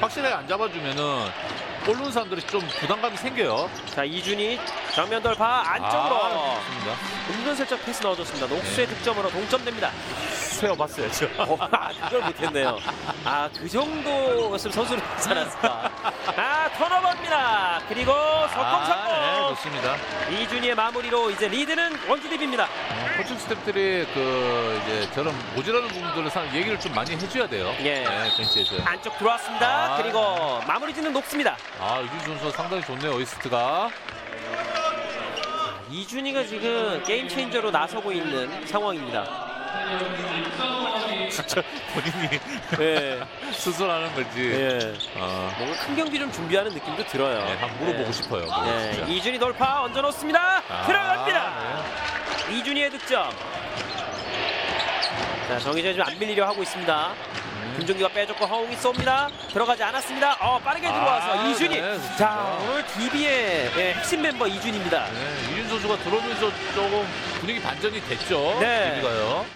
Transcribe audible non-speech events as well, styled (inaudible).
확실하게 안 잡아주면은 볼르는 사람들이 좀 부담감이 생겨요. 자 이준이 정면 돌파 안쪽으로 아, 좋습니다. 은근슬쩍 패스 넣어줬습니다. 녹수의 네. 득점으로 동점됩니다. 세어봤어요, 저. 어, 아, 그걸 못했네요. 아, 그 정도였으면 선수를 하지 않았을까. 아, 턴오버입니다. 그리고 석공 아, 네, 성공. 좋습니다. 이준희의 마무리로 이제 리드는 원주립입니다. 어, 코칭 스태프들이 그 이제 저런 모자라는 부분들을 사 얘기를 좀 많이 해줘야 돼요. 예. 네, 벤치에서. 안쪽 들어왔습니다. 아. 그리고 마무리 짓는 높습니다. 아, 유준 선수 상당히 좋네요, 어이스트가. 이준희가 지금 게임 체인저로 나서고 있는 상황입니다. 진짜 본인이 예. (laughs) 스스로 하는 걸지. 예. 어, 뭔가 큰 경기 좀 준비하는 느낌도 들어요. 네, 한번 물어보고 예. 싶어요. 그거 네, 진짜. 이준희 돌파 얹어 놓습니다. 아, 들어갑니다. 네. 이준희의 득점. 자, 정희재 지금 안 밀리려 하고 있습니다. 김종규가 빼줬고 허웅이 쏩니다. 들어가지 않았습니다. 어, 빠르게 들어와서 아, 이준희. 네. 자, 오늘 DB의 예, 핵심 멤버 이준입니다. 네, 이준 선수가 들어오면서 조금 분위기 반전이 됐죠. 네. 분위기가요.